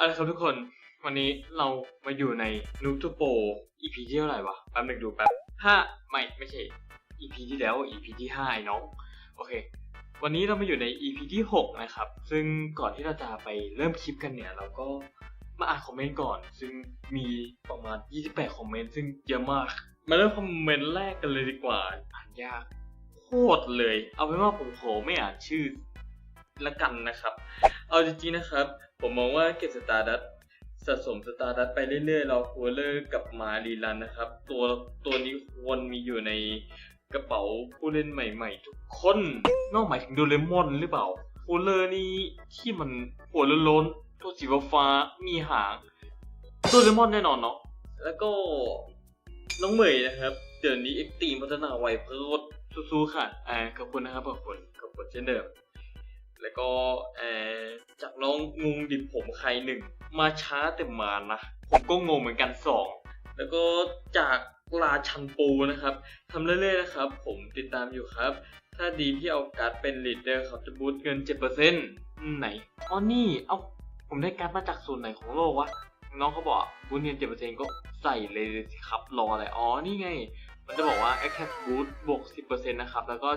เอาละครับทุกคนวันนี้เรามาอยู่ในนูทูโป EP ที่เท่าไหร่วะแป๊บนึงดูแป๊บห้าไม่ไม่ใช่ EP ที่แล้ว EP ที่ห้าไอ้น้องโอเค วันนี้เรามาอยู่ใน EP ที่หกนะครับ ซึ่งก่อนที่เราจะไปเริ่มคลิปกันเนี่ยเราก็มาอ่านคอมเมนต์ก่อน ซึ่งมีประมาณ 28 คอมเมนต์ซึ่งเยอะมาก มาเริ่มคอมเมนต์แรกกันเลยดีกว่า อ่านยากโคตรเลย เอาเป็นว่าผมขอไม่อ่านชื่อ ละกันนะครับ เอาจริงๆนะครับ ผมมองว่าเก็บสตาร์ดัตสะสมสตาร์ดัตไปเรื่อยๆ เราควรเลิกกับมารีลันนะครับ ตัวตัวนี้ควรมีอยู่ในกระเป๋าผู้เล่นใหม่ๆ ทุกคน นอกหมายถึงโดเรมอนหรือเปล่าฟูเลอร์นี่ที่มันหัวล้นๆตัวสีฟ้ามีหางโดเรมอนแน่นอนเนาะแล้วก็น้องเหมยนะครับ เดี๋ยวนี้เอ็กตีพัฒนาไวเพิ่มสู้ๆค่ะอ่าขอบคุณนะครับขอบคุณขอบคุณเช่นเดิม แล้วก็เอ่อจากน้องงงดิบผมใครหนึ่งมาช้าแต่มานะ ผมก็งงเหมือนกันสองแล้วก็จากราชันปูนะครับทำเรื่อยๆนะครับ ผมติดตามอยู่ครับ ถ้าดีพี่เอาการ์ดเป็นลีดเดอร์เขาจะบูตเงิน 7%ไหนอ๋อนี่เอาผมได้การ์ดมาจากส่วนไหนของโลกวะน้องเขาบอกบูตเงิน 7%ก็ใส่เลยครับรออะไรอ๋อนี่ไง มันจะบอกว่า Attack Boost บวก 10%นะครับ แล้วก็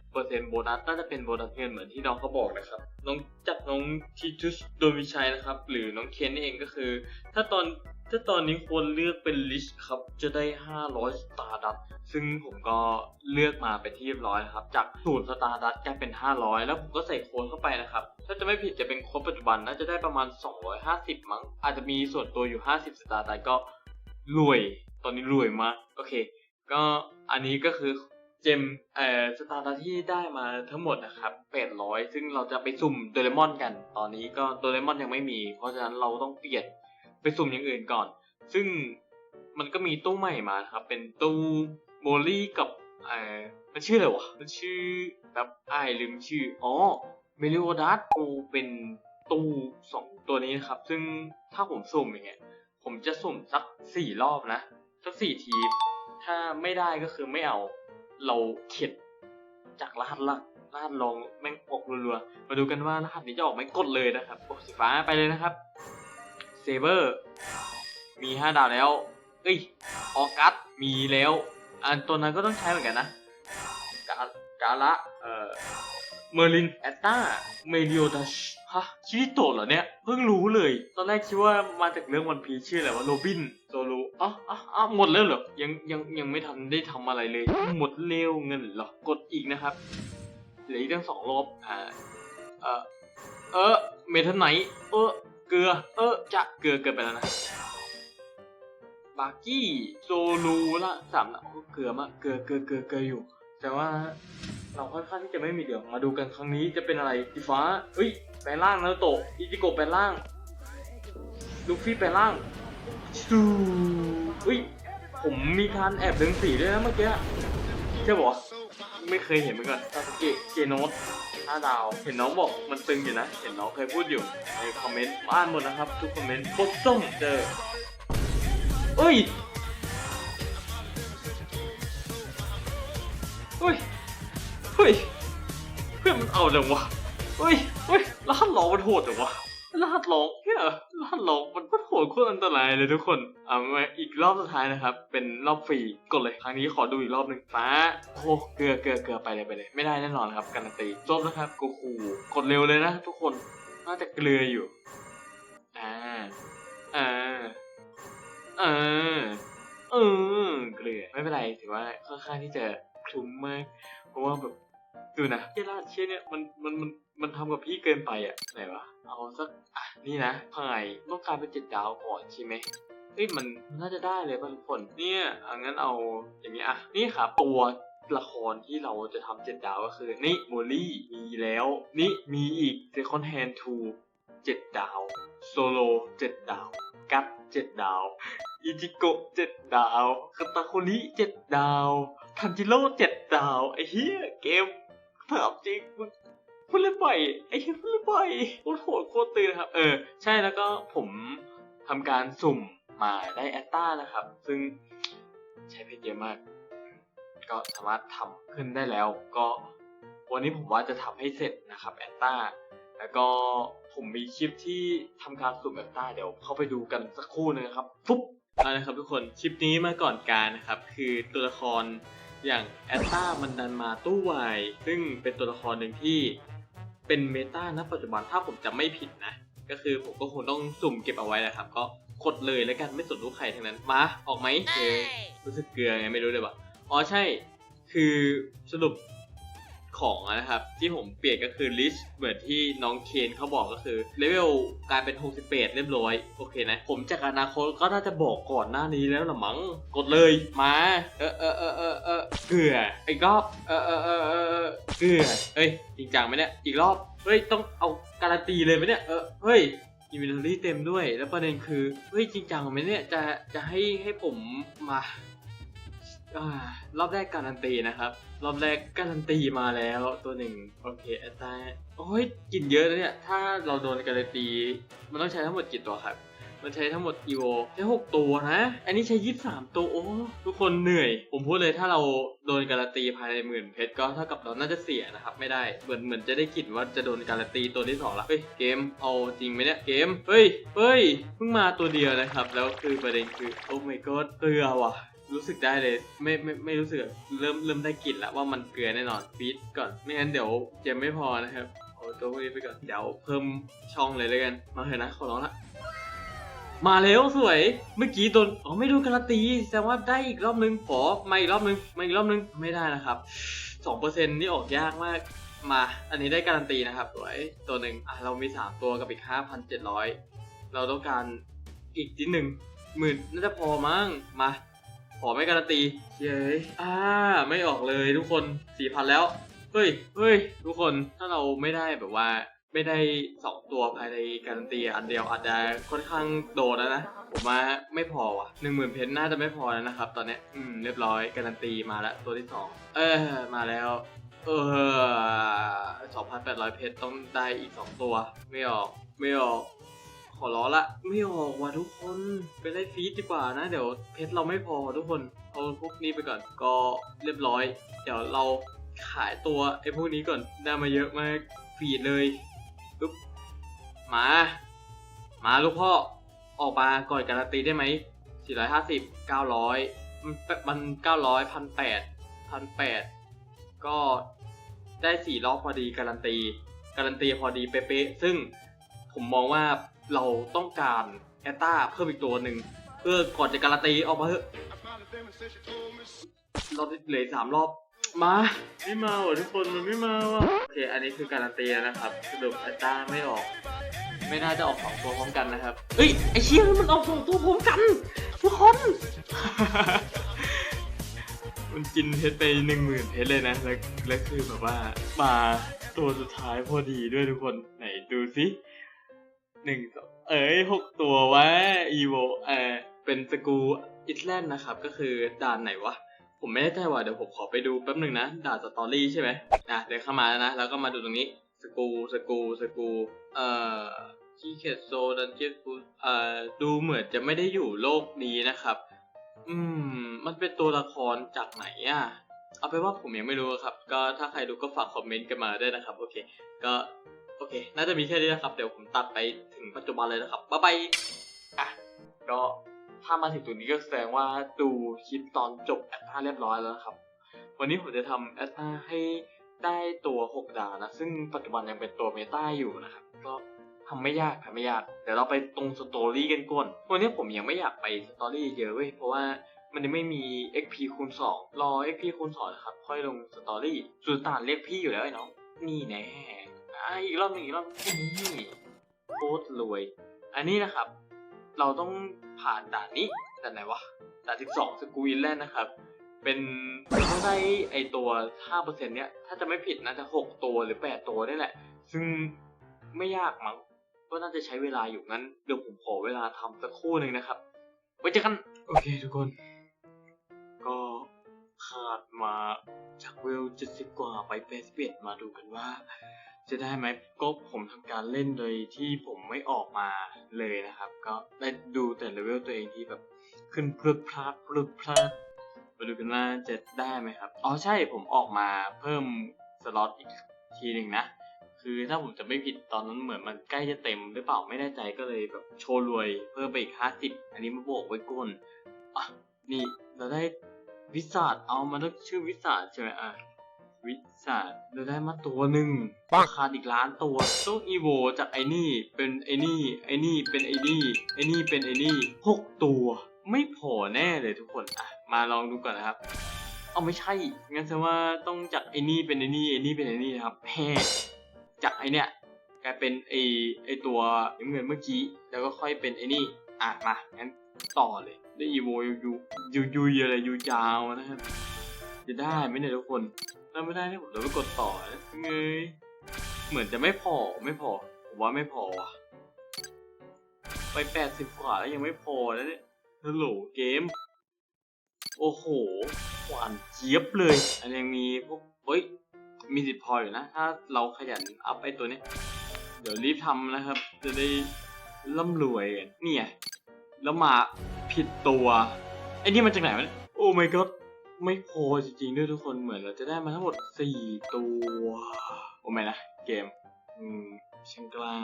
7%โบนัสน่าจะเป็นโบนัสเงินเหมือนที่น้องเขาบอกนะครับ น้องจากน้องทีทุสโดมิชัยนะครับ หรือน้องเคนนี่เองก็คือ ถ้าตอนถ้าตอนนี้ควรเลือกเป็นลิชครับ จะได้ 500สตาร์ดัตซึ่งผมก็เลือกมาเป็นที่เรียบร้อยนะครับ จากศูนย์สตาร์ดัตกลายเป็น 500 แล้วผมก็ใส่โค้ดเข้าไปนะครับ ถ้าจะไม่ผิดจะเป็นโค้ดปัจจุบันน่าจะได้ประมาณ 250 มั้ง อาจจะมีส่วนตัวอยู่ 50 สตาร์ดัตก็รวย ตอนนี้รวยมาก โอเค ก็อันนี้ก็คือเจมเอ่อสตาร์ทที่ได้มาทั้งหมดนะครับ800 ซึ่งเราจะไปสุ่มโดเรมอนกัน ตอนนี้ก็โดเรมอนยังไม่มี เพราะฉะนั้นเราต้องเปลี่ยนไปสุ่มอย่างอื่นก่อน ซึ่งมันก็มีตู้ใหม่มาครับ เป็นตู้โมลี่กับเอ่อมันชื่ออะไรวะ มันชื่อแบบอ้ายลืมชื่อ อ๋อเมลิโอดัสโอเป็นตู้สองตัวนี้นะครับ ซึ่งถ้าผมสุ่มอย่างเงี้ย ผมจะสุ่มสักสี่รอบนะ สักสี่ที ถ้าไม่ได้ก็คือไม่เอา เราเข็ดจากรหัสละรหัสลองแม่งออกรัวๆ มาดูกันว่ารหัสนี้จะออกไหมกดเลยนะครับกดสีฟ้าไปเลยนะครับเซเบอร์มีห้าดาวแล้ว เอ้ยออกัสมีแล้ว อันตัวนั้นก็ต้องใช้เหมือนกันนะกากาละเอ่อเมอร์ลินแอตตาเมลิโอดัชฮะชิริโตะเหรอเนี่ย เพิ่งรู้เลย ตอนแรกคิดว่ามาจากเรื่องวันพีชื่ออะไรวะโรบินโซลู อ๋ออ๋ออ๋อหมดแล้วเหรอ ยังยังยังไม่ทันได้ทำอะไรเลย หมดเร็วเงินเหรอ กดอีกนะครับ เหลืออีกตั้งสองรอบ อ่า เออเออ เมทัลไนท์เออ เกลือ เออ จะเกลือเกินไปแล้วนะ บาร์กี้โซลูละสามนะเกลือมาเกลือเกลือเกลือเกลืออยู่ แต่ว่าเราค่อนข้างที่จะไม่มีเดี๋ยวมาดูกันครั้งนี้จะเป็นอะไรสีฟ้าเฮ้ยแปลงร่างแล้วโตอิจิโกะแปลงร่าง ลูฟี่แปลงร่าง ชูเฮ้ย ผมมีการแอบดึงสีด้วยนะเมื่อกี้ใช่ปะไม่เคยเห็นเหมือนกันซาสเกะเกโนสห้าดาว เห็นน้องบอกมันตึงอยู่นะ เห็นน้องเคยพูดอยู่ในคอมเมนต์อ่านหมดนะครับ ทุกคอมเมนต์โคตรส้มเจอเอ้ยเฮ้ย เฮ้ย เพื่อนมันเอาจังวะเฮ้ย เฮ้ยรหัสหลอมันโหดจังวะ รหัสหลอกเนี่ยรหัสหลอกมันโหดโคตรอันตรายเลยทุกคนเอามาอีกรอบสุดท้ายนะครับ เป็นรอบฟรีกดเลยครั้งนี้ขอดูอีกรอบหนึ่งฟ้าโอ้เกลือเกลือเกลือไปเลยไปเลย ไม่ได้แน่นอนครับการันตีจบนะครับกูคูกดเร็วเลยนะทุกคนน่าจะเกลืออยู่อ่าอ่าเออเออเกลือไม่เป็นไรถือว่าค่อนข้างที่จะคลุ้มมาก เพราะว่าแบบ ดูนะเจลาเช่เนี่ยมันมันมันมันทำกับพี่เกินไปอะไหนวะเอาสักอะนี่นะพายต้องการเป็นเจ็ดดาวก่อนใช่ไหมเฮ้ยมันน่าจะได้เลยป่ะทุกคนเนี่ยอังั้นเอาอย่างนี้อะนี่ครับตัวละครที่เราจะทำเจ็ดดาวก็คือ นี่โมลี่มีแล้ว นี่มีอีก Second Hand 2เจ็ดดาวโซโลเจ็ดดาว กัดเจ็ดดาวอิจิโกะเจ็ดดาวคาตาโคริเจ็ดดาวทันจิโร่เจ็ดดาวไอ้เหี้ยเกม ถามจริงมึงพูดเล่นบ่อยไอ้เหี้ยพูดเล่นบ่อยโคตรโหดโคตรตื่นครับ เออ ใช่แล้วก็ผมทำการสุ่มมาได้แอตตานะครับ ซึ่งใช้เพชรเยอะมาก ก็สามารถทำขึ้นได้แล้ว ก็วันนี้ผมว่าจะทำให้เสร็จนะครับแอตตาแล้วก็ผมมีคลิปที่ทำการสุ่มแบบใต้เดี๋ยวเข้าไปดูกันสักครู่นึงนะครับปุ๊บเอาละครับทุกคนคลิปนี้มาก่อนการนะครับ คือตัวละคร อย่างแอตตามันดันมาตู้วายซึ่งเป็นตัวละครหนึ่งที่เป็นเมตาณปัจจุบันถ้าผมจำไม่ผิดนะ ก็คือผมก็คงต้องสุ่มเก็บเอาไว้แหละครับ ก็กดเลยแล้วกันไม่สนลูกใครทั้งนั้นมาออกไหมเออรู้สึกเกลือไงไม่รู้เลยว่ะอ๋อใช่ คือสรุป ของนะครับ ที่ผมเปลี่ยนก็คือลิสเหมือนที่น้องเคนเขาบอกก็คือเลเวลกลายเป็น 68 เรียบร้อย โอเคนะ ผมจากอนาคตก็น่าจะบอกก่อนหน้านี้แล้วละมั้งกดเลยมา เออเออเออเออเออเกลืออีกรอบเออเออเออเออเกลือเอ้ยจริงจังไหมเนี่ยอีกรอบเฮ้ยต้องเอาการันตีเลยไหมเนี่ยเออเฮ้ยอินเวนทอรี่เต็มด้วย แล้วประเด็นคือ เฮ้ย จริงจังไหมเนี่ย จะ จะให้ให้ผมมา รอบแรกการันตีนะครับ รอบแรกการันตีมาแล้วตัวหนึ่งโอเคแอตตาโอ้ยกินเยอะนะเนี่ย ถ้าเราโดนการันตี มันต้องใช้ทั้งหมดกี่ตัวครับ มันใช้ทั้งหมดอีโวใช้หกตัวนะ อันนี้ใช้ยี่สามตัวโอ้ทุกคนเหนื่อย ผมพูดเลยถ้าเราโดนการันตีภายในหมื่นเพชรก็เท่ากับเราน่าจะเสียนะครับไม่ได้เหมือนเหมือนจะได้กลิ่นว่าจะโดนการันตีตัวที่สองละเฮ้ยเกมเอาจริงไหมเนี่ยเกมเฮ้ยเฮ้ยเพิ่งมาตัวเดียวนะครับ แล้วคือประเด็นคือโอ้ my god เกลือว่ะ รู้สึกได้เลยไม่ไม่ไม่รู้สึกเริ่มเริ่มได้กลิ่นแล้วว่ามันเกลือแน่นอนฟีดก่อนไม่งั้นเดี๋ยวจมไม่พอนะครับเอาตัวพวกนี้ไปก่อนเดี๋ยวเพิ่มช่องเลยเลยกันมาเถอะนะขอร้องละมาแล้วสวยเมื่อกี้โดนอ๋อไม่โดนการันตีแสดงว่าได้อีกรอบนึงขอมาอีกรอบนึงมาอีกรอบนึงไม่ได้นะครับสองเปอร์เซ็นนี่ออกยากมากมา อันนี้ได้การันตีนะครับสวยตัวหนึ่งอะเรามีสามตัวกับอีกห้าพันเจ็ดร้อยเราต้องการอีกนิดหนึ่งหมื่นน่าจะพอมั้งมา ขอไม่การันตีเย้ยอ่า ไม่ออกเลยทุกคนสี่พันแล้ว เฮ้ยเฮ้ยทุกคนถ้าเราไม่ได้แบบว่า ไม่ได้สองตัวภายในการันตีอันเดียวอาจจะค่อนข้างโดนแล้วนะผมว่าไม่พอว่ะหนึ่งหมื่นเพชรน่าจะไม่พอแล้วนะครับ ตอนเนี้ยอืมเรียบร้อยการันตีมาแล้วตัวที่สองเออมาแล้วเออสองพันแปดร้อยเพชรต้องได้อีกสองตัว ไม่ออก ไม่ออกข อร้อละ ไม่ออกว่ะทุกคน ไปไล่ฟีดดีกว่านะ เดี๋ยวเพชรเราไม่พอทุกคน เอาพวกนี้ไปก่อน ก็เรียบร้อย เดี๋ยวเราขายตัวไอ้พวกนี้ก่อน ได้มาเยอะมากฟีดเลยปุ๊บ มา มาลูกพ่อ ออกมาก่อนการันตีได้ไหม 450 900 มันมัน900 1,800 1,800 ก็ได้สี่รอบพอดีการันตี การันตีพอดีเป๊ะๆซึ่งผมมองว่า เราต้องการแอตตาเพิ่มอีกตัวหนึ่งเพื่อก่อนจะการันตีออกมาเถอะเราเหลืออกสามรอบมาไม่มาว่ะทุกคนมันไม่มาว่ะโอเคอันนี้คือการันตีแล้วนะครับสรุปแอตตาไม่ออก ไม่น่าจะออกสองตัวพร้อมกันนะครับเฮ้ยไอเชี่ยมันออกสองตัวพร้อมกันทุกคนมันกินเพชรไปหนึ่งหมื่นเพชรเลยนะแล้วแล้วคือแบบว่ามาตัวสุดท้ายพอดีด้วยทุกคนไหนดูสิ หนึ่งสองเอ้ยหกตัววะอีโวเออเป็นสกูอิสแลนด์นะครับ ก็คือด่านไหนวะ ผมไม่แน่ใจว่าเดี๋ยวผมขอไปดูแป๊บหนึ่งนะ ด่านสตอรี่ใช่ไหมอะเดินเข้ามาแล้วนะ แล้วก็มาดูตรงนี้สกูสกูสกูเอ่อที่เขตโซดันเจียนฟูเอ่อดูเหมือนจะไม่ได้อยู่โลกนี้นะครับ อืม มันเป็นตัวละครจากไหนอะเอาไปนว่าผมยังไม่รู้ครับ ก็ถ้าใครรู้ก็ฝากคอมเมนต์กันมาได้นะครับ โอเค ก็ โอเค น่าจะมีแค่นี้นะครับ เดี๋ยวผมตัดไปถึงปัจจุบันเลยนะครับ บ๊ายบาย อะ ก็ถ้ามาถึงตรงนี้ก็แสดงว่าดูคลิปตอนจบแอดท่าเรียบร้อยแล้วนะครับ วันนี้ผมจะทำแอดท่าให้ได้ตัว 6 ดาวนะ ซึ่งปัจจุบันยังเป็นตัวเมตาอยู่นะครับ ก็ทำไม่ยากทำไม่ยาก เดี๋ยวเราไปตรงสตอรี่กันก่อน วันนี้ผมยังไม่อยากไปสตอรี่เยอะเว้ย เพราะว่ามันยังไม่มี XP คูณ2รอ XP คูณ2นะครับ ค่อยลงสตอรี่สุลต่านเรียกพี่อยู่แล้วไอ้น้อง นี่แน่ อะอีกรอบหนึงอีกรอบนี่โคตรรวย อันนี้นะครับ เราต้องผ่านด่านนี้ด่านไหนวะด่าน12สกูอินแลนด์นะครับ เป็นต้องได้ไอตัว5%เนี้ย ถ้าจะไม่ผิดน่าจะ6ตัวหรือ8ตัวนี่แหละ ซึ่งไม่ยากมั้งก็น่าจะใช้เวลาอยู่งั้นเดี๋ยวผมขอเวลาทำสักครู่หนึ่งนะครับไว้เจอกันโอเคทุกคน ก็ขาดมาจากเวล70กว่าไปเปสเปียมาดูกันว่า จะได้ไหมก็ผมทำการเล่นโดยที่ผมไม่ออกมาเลยนะครับ ก็ได้ดูแต่เลเวลตัวเองที่แบบขึ้นพลึดพลาดพลึดพลาดมาดูกันว่าจะได้ไหมครับ อ๋อใช่ผมออกมาเพิ่มสล็อตอีกทีหนึ่งนะ คือถ้าผมจะไม่ผิดตอนนั้นเหมือนมันใกล้จะเต็มหรือเปล่าไม่แน่ใจก็เลยแบบโชว์รวยเพิ่มไปอีกห้าสิบอันนี้มาโบกไว้ก้นอะนี่เราได้วิสาดเอามาต้องชื่อวิสาดใช่ไหมอะ วิสาดเราได้มาตัวหนึ่งราคาอีกล้านตัวต้องอีโวจากไอ้นี่ เป็นไอ้นี่ ไอ้นี่ เป็นไอ้นี่ ไอ้นี่ เป็นไอ้นี่หกตัว ไม่พอแน่เลยทุกคนอะมาลองดูก่อนนะครับ เอาไม่ใช่ งั้นแสดงว่าต้องจากไอ้นี่เป็นไอ้นี่ ไอ้นี่เป็นไอ้นี่นะครับแฮจากไอ้เนี่ยกลายเป็นไอ้ไอ้ตัวเหมือนเมื่อกี้ แล้วก็ค่อยเป็นไอ้นี่อะมางั้นต่อเลยได้อีโวยูยูยูยูอะไรยูยาวนะครับจะได้ไหมเนี่ยทุกคน ถ้าไม่ได้เนี่ยผมจะไปกดต่อนะเงยเหมือนจะไม่พอไม่พอผมว่าไม่พอว่ะไปแปดสิบกว่าแล้วยังไม่พอแล้วเนี่ยฮัลโหลเกม โอ้โหหวานเจี๊ยบเลย อันยังมีพวกเฮ้ย มีสิทธิ์พออยู่นะ ถ้าเราขยันอัพไอตัวนี้ เดี๋ยวรีบทำนะครับ จะได้ร่ำรวยกันเนี่ย แล้วมาผิดตัว ไอ้นี่มาจากไหนวะเนี่ยโอ้ my god ไม่พอจริงๆด้วยทุกคนเหมือนเราจะได้มาทั้งหมดสี่ตัวโอ้ไม่นะ เกม อืมฉันกล้า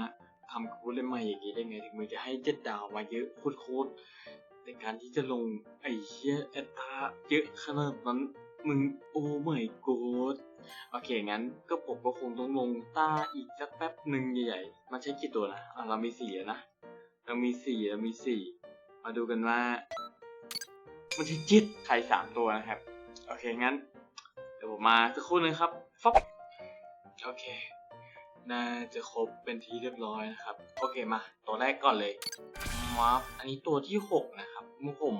ทำกูเล่นใหม่อย่างนี้ได้ไง ถึงมึงจะให้เจ็ดดาวมาเยอะโคตรๆในการที่จะลงไอ้เชี่ยแอดตาเยอะขนาดนั้นมึงโอ้ไม่กดโอเค งั้นก็ผมก็คงต้องลงตาอีกสักแป๊บหนึ่งใหญ่ๆ มันใช้กี่ตัวนะอะเรามีสี่แล้วนะ เรามีสี่เรามีสี่มาดูกันว่า มันใช้จิตใครสามตัวนะครับ โอเค งั้น เดี๋ยวผมมาสักครู่นึงครับฟับโอเค น่าจะครบเป็นที่เรียบร้อยนะครับ โอเคมา ตัวแรกก่อนเลยมาอันนี้ตัวที่หกนะครับเมื่อผม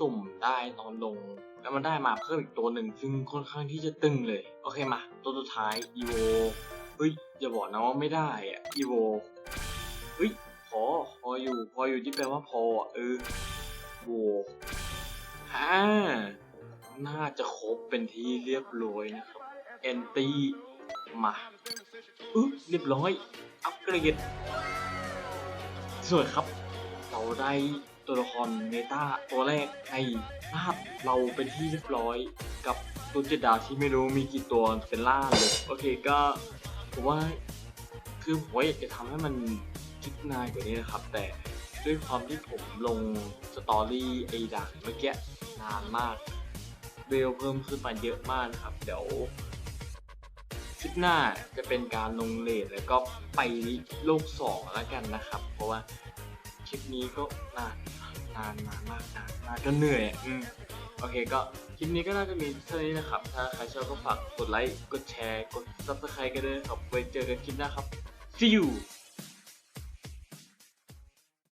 สุ่มได้ตอนลง แล้วมันได้มาเพิ่มอีกตัวหนึ่งซึ่งค่อนข้างที่จะตึงเลย โอเคมา ตัวสุดท้ายอีโวเฮ้ยอย่าบอกนะว่าไม่ได้อะอีโวเฮ้ยพอพออยู่ พออยู่ที่แปลว่าพออะเออโว ฮ่า น่าจะครบเป็นที่เรียบร้อยนะครับเอนตี้มาอึ๊บเรียบร้อย อัปเกรด สวยครับ เราได้ตัวละครเมตาตัวแรกในภาพเราเป็นที่เรียบร้อยกับตัวเจดดาที่ไม่รู้มีกี่ตัวเป็นล่าเลย โอเคก็ผมว่าคือผมอยากจะทำให้มันคิดนานกว่านี้นะครับ แต่ ด้วยความที่ผมลงสตอรี่ไอ้ด่านเมื่อกี้นานมากเบลเพิ่มขึ้นมาเยอะมากนะครับ เดี๋ยวคลิปหน้าจะเป็นการลงเลทแล้วก็ไปโลกสองแล้วกันนะครับ เพราะว่าคลิปนี้ก็นานนานนานมากนานนานก็เหนื่อยอืมโอเคก็คลิปนี้ก็น่าจะมีเท่านี้นะครับ ถ้าใครชอบก็ฝากกดไลค์ กดแชร์ กด subscribe กันด้วยครับไว้เจอกันคลิปหน้าครับ see you